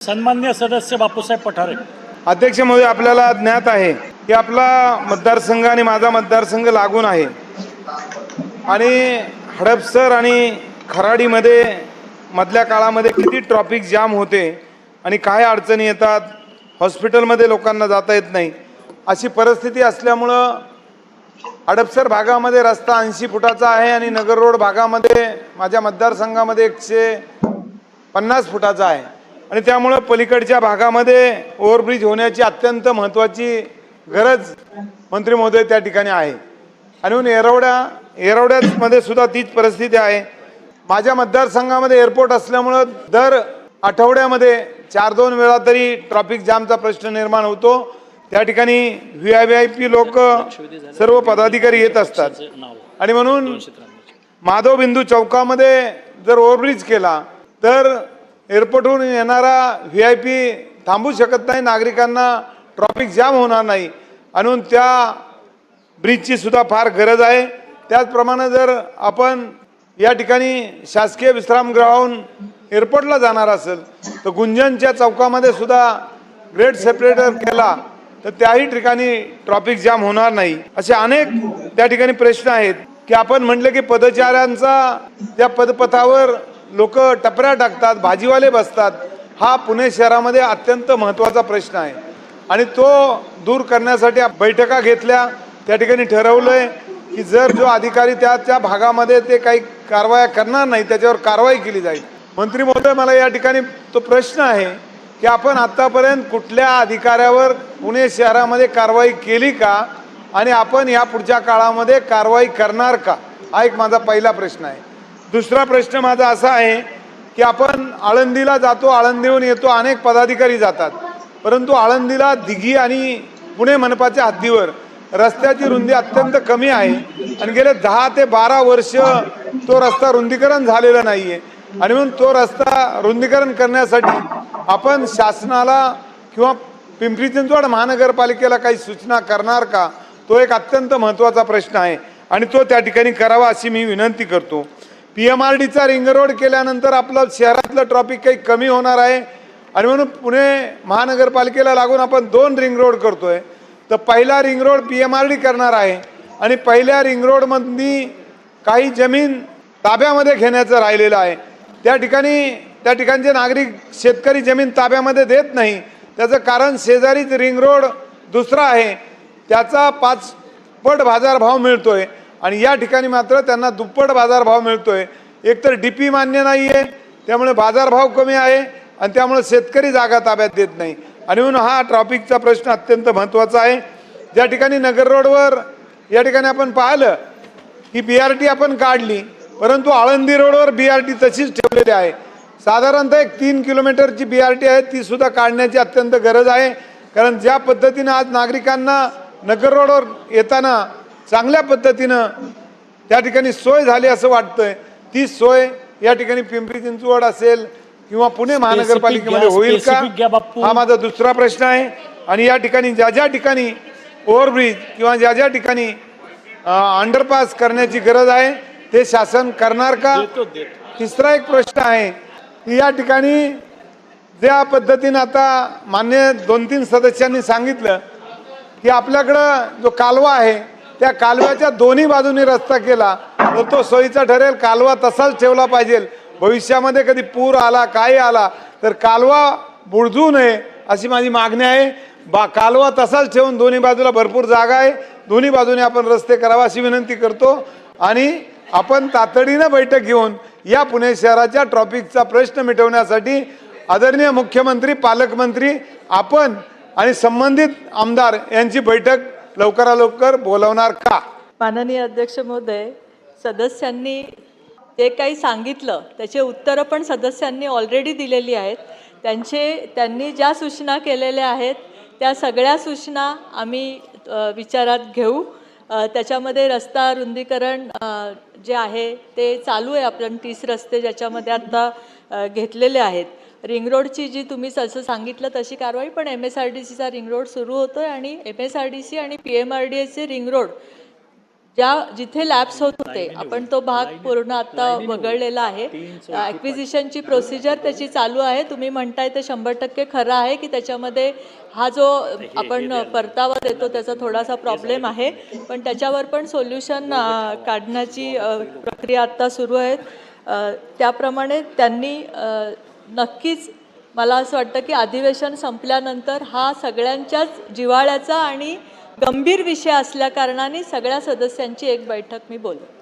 सन्मान्य सदस्य बापूसाहेब पठारे. अध्यक्ष महोदय आपल्याला ज्ञात आहे की आपला मतदारसंघ आणि माझा मतदारसंघ लागून आहे. आणि हडपसर आणि खराडीमध्ये मधल्या काळामध्ये किती ट्रॉफिक जाम होते आणि काय अडचणी येतात हॉस्पिटलमध्ये लोकांना जाता येत नाही अशी परिस्थिती असल्यामुळं हडपसर भागामध्ये रस्ता ऐंशी फुटाचा आहे आणि नगर रोड भागामध्ये माझ्या मतदारसंघामध्ये एकशे पन्नास फुटाचा आहे. आणि त्यामुळं पलीकडच्या भागामध्ये ओव्हरब्रिज होण्याची अत्यंत महत्त्वाची गरज मंत्री महोदय त्या ठिकाणी आहे. आणि म्हणून येरवड्या येरवड्यामध्ये सुद्धा तीच परिस्थिती आहे. माझ्या मतदारसंघामध्ये एअरपोर्ट असल्यामुळं दर आठवड्यामध्ये चार दोन वेळा तरी ट्रॅफिक जामचा प्रश्न निर्माण होतो. त्या ठिकाणी V I V I P लोक सर्व पदाधिकारी येत असतात. आणि म्हणून माधव बिंदू चौकामध्ये जर ओव्हरब्रिज केला तर एअरपोर्टहून येणारा व्ही आय पी थांबू शकत नाही नागरिकांना ट्रॉफिक जाम होणार नाही. आणि म्हणून त्या ब्रिजची सुद्धा फार गरज आहे. त्याचप्रमाणे जर आपण या ठिकाणी शासकीय विश्रामगृहाहून एअरपोर्टला जाणार असेल तर गुंजनच्या चौकामध्ये सुद्धा ग्रेट सेपरेटर केला तर त्याही ठिकाणी ट्रॉफिक जाम होणार नाही. असे अनेक त्या ठिकाणी प्रश्न आहेत की आपण म्हटलं की पदचाऱ्यांचा त्या पदपथावर लोक टपऱ्या टाकतात भाजीवाले बसतात. हा पुणे शहरामध्ये अत्यंत महत्त्वाचा प्रश्न आहे. आणि तो दूर करण्यासाठी बैठका घेतल्या त्या ठिकाणी ठरवलंय की जर जो अधिकारी त्या त्या भागामध्ये ते काही कारवाया करणार नाही त्याच्यावर कारवाई केली जाईल. मंत्री महोदय मला या ठिकाणी तो प्रश्न आहे की आपण आत्तापर्यंत कुठल्या अधिकाऱ्यावर पुणे शहरामध्ये कारवाई केली का? आणि आपण या पुढच्या काळामध्ये कारवाई करणार का? हा एक माझा पहिला प्रश्न आहे. दुसरा प्रश्न माझा असा आहे की आपण आळंदीला जातो आळंदीहून येतो अनेक पदाधिकारी जातात. परंतु आळंदीला दिघी आणि पुणे मनपाच्या हद्दीवर रस्त्याची रुंदी अत्यंत कमी आहे आणि गेले दहा ते बारा वर्ष तो रस्ता रुंदीकरण झालेला नाही आहे आणि म्हणून तो रस्ता रुंदीकरण करण्यासाठी आपण शासनाला किंवा पिंपरी चिंचवड महानगरपालिकेला काही सूचना करणार का? तो एक अत्यंत महत्त्वाचा प्रश्न आहे आणि तो त्या ठिकाणी करावा अशी मी विनंती करतो. पी एम आर डीचा रिंग रोड केल्यानंतर आपलं शहरातलं ट्रॉफिक काही कमी होणार आहे. आणि म्हणून पुणे महानगरपालिकेला लागून आपण दोन रिंग रोड करतोय. तर पहिला ring road P M R D करणार आहे. आणि पहिल्या रिंग रोडमधली काही जमीन ताब्यामध्ये घेण्याचं राहिलेलं आहे. त्या ठिकाणी त्या ठिकाणचे नागरिक शेतकरी जमीन ताब्यामध्ये देत नाही. त्याचं कारण शेजारीच रिंग रोड दुसरा आहे. त्याचा पाच पट बाजारभाव आहे आणि या ठिकाणी मात्र त्यांना दुप्पट बाजारभाव मिळतो आहे एकतर डी पी मान्य नाही आहे त्यामुळे बाजारभाव कमी आहे आणि त्यामुळे शेतकरी जागा ताब्यात देत नाही. आणि म्हणून हा ट्रॉफिकचा प्रश्न अत्यंत महत्त्वाचा आहे. ज्या ठिकाणी नगर रोडवर या ठिकाणी आपण पाहिलं की बी आर टी आपण काढली परंतु आळंदी रोडवर बी आर टी तशीच ठेवलेली आहे. साधारणतः एक तीन किलोमीटरची बी आर टी आहे ती सुद्धा काढण्याची अत्यंत गरज आहे. कारण ज्या पद्धतीनं आज नागरिकांना नगर रोडवर येताना चांगल्या पद्धतीनं त्या ठिकाणी सोय झाली असं वाटतंय. ती सोय या ठिकाणी पिंपरी चिंचवड असेल किंवा पुणे महानगरपालिकेमध्ये होईल का. हा माझा दुसरा प्रश्न आहे. आणि या ठिकाणी ज्या ज्या ठिकाणी ओव्हरब्रिज किंवा ज्या ज्या ठिकाणी अंडरपास करण्याची गरज आहे ते शासन करणार का? तिसरा एक प्रश्न आहे की या ठिकाणी ज्या पद्धतीनं आता मान्य दोन तीन सदस्यांनी सांगितलं की आपल्याकडं जो कालवा आहे त्या कालव्याच्या दोन्ही बाजूनी रस्ता केला. तर तो सोयीचा ठरेल कालवा तसाच ठेवला पाहिजे. भविष्यामध्ये कधी पूर आला काय आला तर कालवा बुडजू नये अशी माझी मागणी आहे. बा कालवा तसाच ठेवून दोन्ही बाजूला भरपूर जागा आहे. दोन्ही बाजूने आपण रस्ते करावा अशी विनंती करतो. आणि आपण तातडीनं बैठक घेऊन या पुणे शहराच्या ट्रॉफिकचा प्रश्न मिटवण्यासाठी आदरणीय मुख्यमंत्री पालकमंत्री आपण आणि संबंधित आमदार यांची बैठक लवकरा लवकर बोलवणार का? माननीय अध्यक्ष महोदय सदस्यांनी जे काही सांगितलं त्याचे उत्तरं पण सदस्यांनी ऑलरेडी दिलेली आहेत. त्यांचे त्यांनी ज्या सूचना केलेल्या आहेत त्या सगळ्या सूचना आम्ही विचारात घेऊ. त्याच्यामध्ये रस्ता रुंदीकरण जे आहे ते चालू आहे. आपण तीस रस्ते ज्याच्यामध्ये आत्ता घेतलेले आहेत. रिंग रोडची जी तुम्ही जसं सांगितलं तशी कारवाई पण एम एस आर डी सीचा रिंग रोड सुरू होतो आहे आणि M S R D C आणि पी एम आर डी एचे रिंग रोड ज्या जिथे लॅब्स होत होते आपण तो भाग पूर्ण आता वगळलेला आहे. ॲक्विजिशनची प्रोसिजर त्याची चालू आहे. तुम्ही म्हणताय ते शंभर टक्के खरं आहे की त्याच्यामध्ये हा जो आपण परतावा देतो त्याचा थोडासा प्रॉब्लेम आहे. पण त्याच्यावर पण सोल्युशन काढण्याची अ, प्रक्रिया आत्ता सुरू आहे त्याप्रमाणे त्यांनी नक्कीच मला असं वाटतं की अधिवेशन संपल्यानंतर हा सगळ्यांच्याच जिव्हाळ्याचा आणि गंभीर विषय असल्याकारणाने सगळ्या सदस्यांची एक बैठक मी बोलू